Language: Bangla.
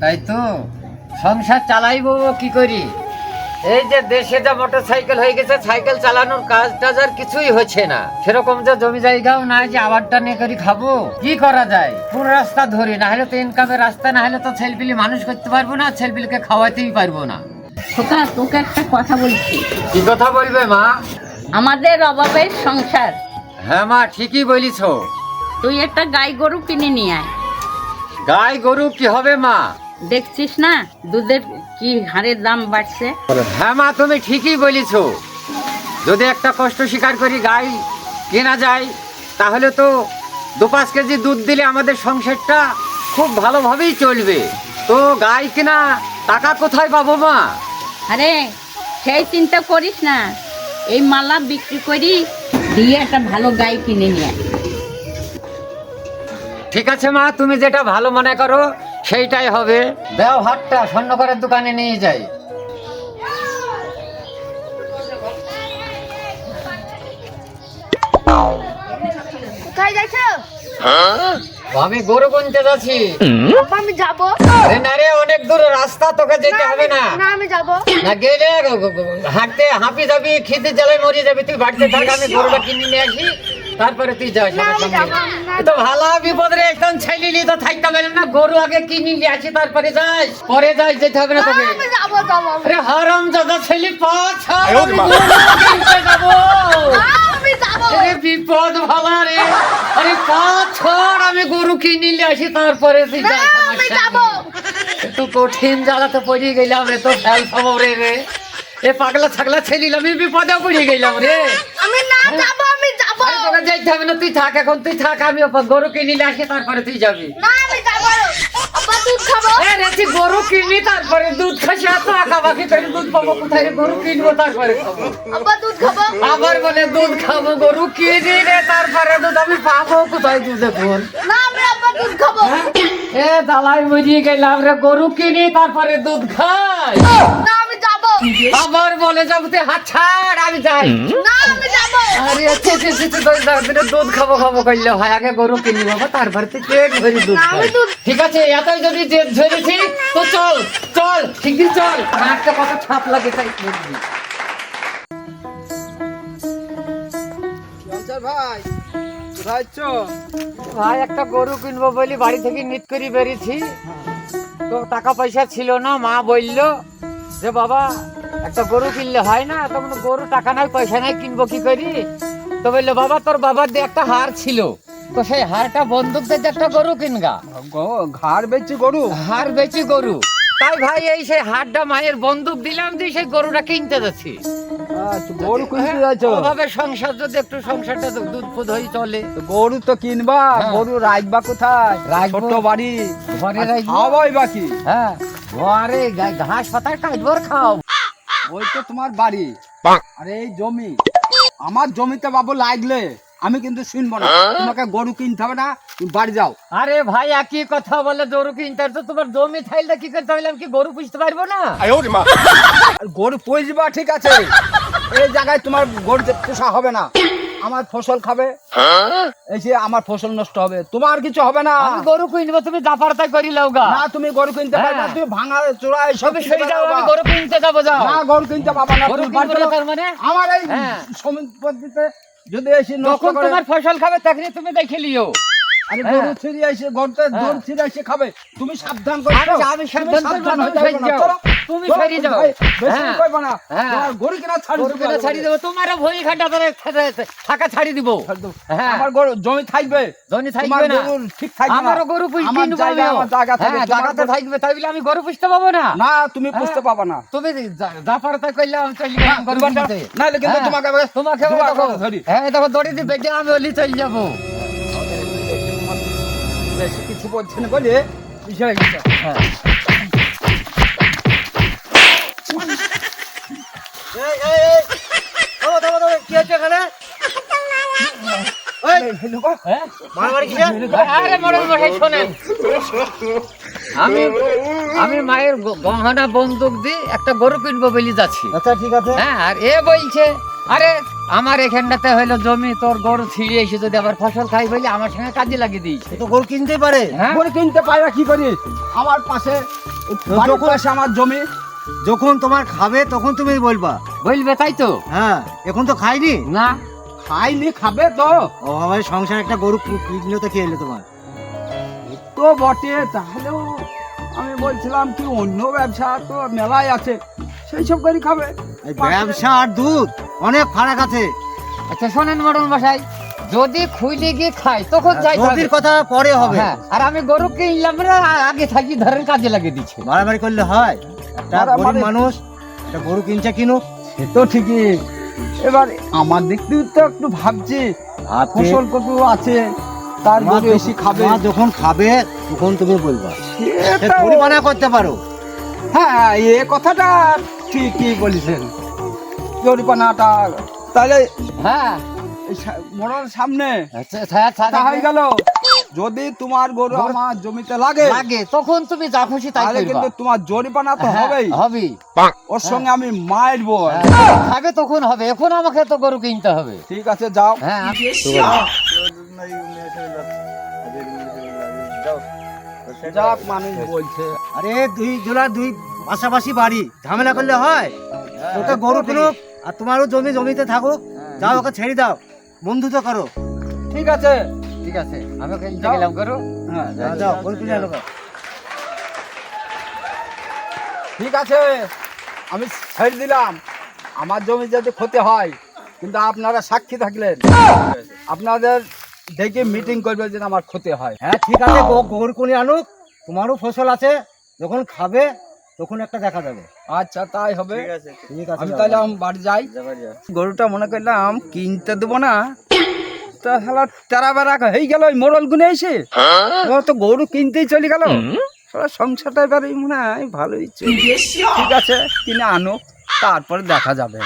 তাই তো? সংসার চালাইবো কি করি? এই যে দেশে যা মোটর সাইকেল হয়ে গেছে সাইকেল চালানোর কাজ টাজ আর কিছুই হচ্ছে না। সেরকম যে জমি জায়গাও নাই যে আবারটা নিয়ে করি খাব কি করা যায়? কোন রাস্তা ধরি না হলে তো ইনকামের রাস্তা না হলে তো ছেলপিলি মানুষ করতে পারব না ছেলপিলিকে খাওয়াতেই পারব না। খোকা তোকে একটা কথা বলছি। কি কথা বলবে মা? আমাদের অভাবের সংসার। হ্যাঁ মা ঠিকই বলিছ। তুই একটা গাই গরু কিনে নিয়ে আয়। গাই গরু কি হবে মা? দেখছিস না? দুধের কি হারের দাম বাড়ছে? হ্যাঁ মা তুমি ঠিকই বলিছ। যদি একটা কষ্ট স্বীকার করি গাই কেনা যায় তাহলে তো দু পাঁচ কেজি দুধ দিলে আমাদের সংসারটা খুব ভালোভাবেই চলবে। তো গাই কেনা টাকা কোথায় পাবো মা? আরে সেই চিন্তা করিস না। এই মালা বিক্রি করি দিয়ে একটা ভালো গাই কিনে নিয়ে ঠিক আছে মা তুমি যেটা ভালো মনে করো সেইটাই হবে। দেও হাটটা স্বর্ণকরের দোকানে নিয়ে যাই। কোথায় যাচ্ছো আমি গরু কিনতে যাচ্ছি। আমি যাব। না রে অনেক দূর রাস্তা তোকে যেতে হবে না। না আমি যাব। না গেলে হাঁটতে হাঁপি যাবি খিদে জ্বালায় মরে যাবি তুই বাড়িতে থাক আমি গরুটা কিনে নিয়ে আসি। তারপরে তুই যাস যাব, তো ভালো বিপদ রে একদম ছেলিলি তো থাকতে পারলাম না গরু আগে কিনে নিয়ে আসি তারপরে যাস। পরে যাস যেতে হবে না তোকে। যাব যাব। আরে হারাম দাদা ছেলি পাঁচ আমি যাব। আমি যাব। আরে বিপদ ভালো রে। আরে পাঁচ ছড় আমি গরু কিনে নিয়ে আসি তারপরে তুই। যাব। একটু কঠিন জ্বালাতে পড়ে গেলাম রে তো ফেল খবরে রে। এ পাগলা ছাগলা ছেলিলাম আমি বিপদে পড়ে গেলাম রে। আমি না যাব। আমি যাব আরে যাইতে হবে না তুই থাক এখন তুই থাক আমি ওপর গরু কিনিলে আসি তারপরে তুই যাবি। না আমি যাব আব্বা দুধ খাব। এ রে গরু কিনবি তারপরে দুধ খাসি এত আঁকাবাকি করে দুধ পাবো কোথায়? রে? গরু কিনবো তারপরে খাব। আব্বা দুধ খাব। আবার বলে দুধ খাব গরু কিনি রে তারপরে দুধ আমি পাবো কোথায় দুধ এখন না আমি আব্বা দুধ খাব। এ দালাই মরিয়ে গেলাম রে গরু কিনি তারপরে দুধ খাই। না আবার বলে যাব তুই হাত ছাড় আমি যাই। না আমি যাব। আরে আচ্ছা আচ্ছা আচ্ছা আচ্ছা, দশ দশ দিনে দুধ খাব খাব করলে হয়। আগে গরু কিনি বাবা তারপরে তুই পেট ভরি দুধ খাই। ঠিক আছে এতই যদি জেদ ধরেছি তো চল চল ঠিকই চল। একটা কথা ছাপ লাগে তাই করবি। ভাই ভাই একটা গরু কিনবো বলি বাড়ি থেকে নিট করে বেরিয়েছি। তো টাকা পয়সা ছিল না মা বলল যে বাবা একটা গরু কিনলে হয় না তখন গরু টাকা নাই পয়সা নাই কিনবো কি করি? তো বলল বাবা তোর বাবার দিয়ে একটা হার ছিল। তো সেই হারটা বন্দুক দিয়ে একটা গরু কিনগা। ঘাড় বেচছি গরু? হার বেচি গরু। তাই ভাই এই সেই হারটা মায়ের বন্দুক দিলাম দিয়ে সেই গরুটা কিনতে যাচ্ছি। আচ্ছা, গরু কিনতে যাচ্ছ? ওভাবে সংসার যদি একটু সংসারটা তো দুধ ফুদ হয়ে চলে। গরু তো কিনবা হ্যাঁ। গরু রাখবা কোথায়। ছোট্ট বাড়ি। ঘরে রাখব। বাকি। হ্যাঁ। ঘরে ঘাস পাতা কাটবো আর খাও। ওই তো তোমার বাড়ি। আরে এই জমি। আমার জমিতে বাবু লাগলে আমি কিন্তু শুনব না। তোমাকে গরু কিনতে হবে না তুমি বাড়ি যাও। আরে ভাই একই কথা বলে গরু কিনতে তো তোমার জমি থাইলে কি করতে আমি কি গরু পুষতে পারব না? গরু পুষবা ঠিক আছে। এই জায়গায় তোমার গরু পোষা হবে না। আমার ফসল খাবে। এই যে আমার ফসল নষ্ট হবে। তোমার কিছু হবে না। আমি গরু কিনবো তুমি জাপারতাই করি লাও গা। না তুমি গরু কিনতে পারবে না হ্যাঁ। তুমি ভাঙা চূড়া এসব সবে সরে যাও আমি গরু কিনতে যাব যাও। না গরু কিনতে পাবা না গরু কিনবো না মানে? আমার এই হ্যাঁ। সম্পত্তিতে যদি এসে যখন তোমার ফসল খাবে তখনই তুমি দেখে লিও আরে হ্যাঁ। গরু ছিঁড়ে এসে গরুতে। গরু ছিঁড়ে এসে খাবে। তুমি সাবধান করে। আচ্ছা, আমি সাবধান করব না, তুমি সরে যাও। তুমি সরে যাও। হ্যাঁ। হ্যাঁ। গরু কিনা ছাড়ি গরু কিনা ছাড়ি দেবো তোমারও ভই খাটা ধরে থাকা ছাড়ি দিব হ্যাঁ। আমার গরু জমি থাকবে তোমার থাকবে না গরু ঠিক থাকবে না। আমারও গরু পুষতে আমার জায়গা আমার জায়গা থাকবে হ্যাঁ জায়গাতে থাকবে তাই বলে আমি গরু পুষতে পাবো না না তুমি পুষতে পাবা না তুমি জাফারতা করলে আমি চলে গরু তোমার- কিনতে নাহলে কিন্তু হ্যাঁ, তোমাকে তোমাকে। হ্যাঁ দেখো দড়ি দিয়ে বেটে আমি ওলি চলে যাব বেশি কিছু বলছে না বলে বিষয় হ্যাঁ হ্যাঁ? আরে মরণ মশাই শোনেন আমি আমি মায়ের গহনা বন্দুক দিয়ে একটা গরু কিনবো বলে যাচ্ছি। আচ্ছা ঠিক আছে। হ্যাঁ আর এ বলছে আরে আমার এখানটাতে হইল জমি তোর গরু ছিঁড়ে এসে যদি আবার ফসল খাই বলে আমার সঙ্গে কাজে লাগিয়ে দিয়েছে। তো গরু কিনতে পারে। হ্যাঁ। গরু কিনতে পারে কি করি? আমার পাশে পাশে আমার জমি। যখন তোমার খাবে তখন তুমি বলবা। বলবে তাই তো? হ্যাঁ এখন তো খাইনি? না। খাইনি খাবে তো। ও আমার সংসার একটা গরু কি- কিনলো খেয়ে এলো তোমার। তো বটে তাহলেও আমি বলছিলাম কি অন্য ব্যবসা তো মেলায় আছে সেই সব করে খাবে। ব্যবসা আর দুধ অনেক ফারাক আছে। আচ্ছা শোনেন মডন মশাই যদি খুইলে গিয়ে খাই তখন যাই নদীর কথা পরে হবে। হ্যাঁ আর আমি গরু কিনলাম না আগে থাকি ধরেন কাজে লাগিয়ে দিচ্ছি। মারামারি করলে হয়। একটা গরিব মানুষ একটা গরু কিনছে কিনুক। সে তো ঠিকই। এবার আমার দিক দিয়ে তো একটু ভাবছি ফসল কত আছে তার বেশি খাবে। যখন খাবে তখন তুমি বলবা। পরিমাণা করতে পারো। হ্যাঁ এ কথাটা ঠিকই বলেছেন। জরিপানাটা তাহলে হ্যাঁ। মোড়ার সামনে আচ্ছা, হয়ে গেল। যদি তোমার গরু আমার জমিতে লাগে লাগে তখন তুমি যা খুশি তাই তাহলে করবা। কিন্তু তোমার জরিপানা তো হ্যাঁ, হবেই। হবেই। ওর সঙ্গে আমি মারবো হ্যাঁ, খাবে তখন হবে এখন আমাকে তো গরু কিনতে হবে। ঠিক আছে যাও। হ্যাঁ যাক মানুষ বলছে। আরে দুই জোলা দুই পাশাপাশি বাড়ি। ঝামেলা করলে হয়। ওকে গরু কিনুক আর তোমারও জমি জমিতে থাকুক। যাও ওকে ছেড়ে দাও। বন্ধুত্ব করো। ঠিক আছে। ঠিক আছে আমি কিনতে যাও। গেলাম গরু হ্যাঁ যাও, যাও গরু কিনে ঠিক আছে আমি ছেড়ে দিলাম। আমার জমি যদি ক্ষতি হয় কিন্তু আপনারা সাক্ষী থাকলেন। আপনাদের দেখে মিটিং করবে যে আমার ক্ষতি হয়। হ্যাঁ ঠিক আছে গো- গরু আনুক তোমারও ফসল আছে যখন খাবে তখন একটা দেখা যাবে। আচ্ছা তাই হবে। ঠিক আছে আমি তাহলে আমি বাড়ি যাই। গরুটা মনে করলাম কিনতে দেবো না তা শালা তেরা বেড়া হয়ে গেল ওই মোড়ল গুনে এসে। ও তো গরু কিনতেই চলে গেল। শালা সংসারটা এবারে মনে হয় ভালোই। ঠিক আছে কিনে আনো তারপরে দেখা যাবে।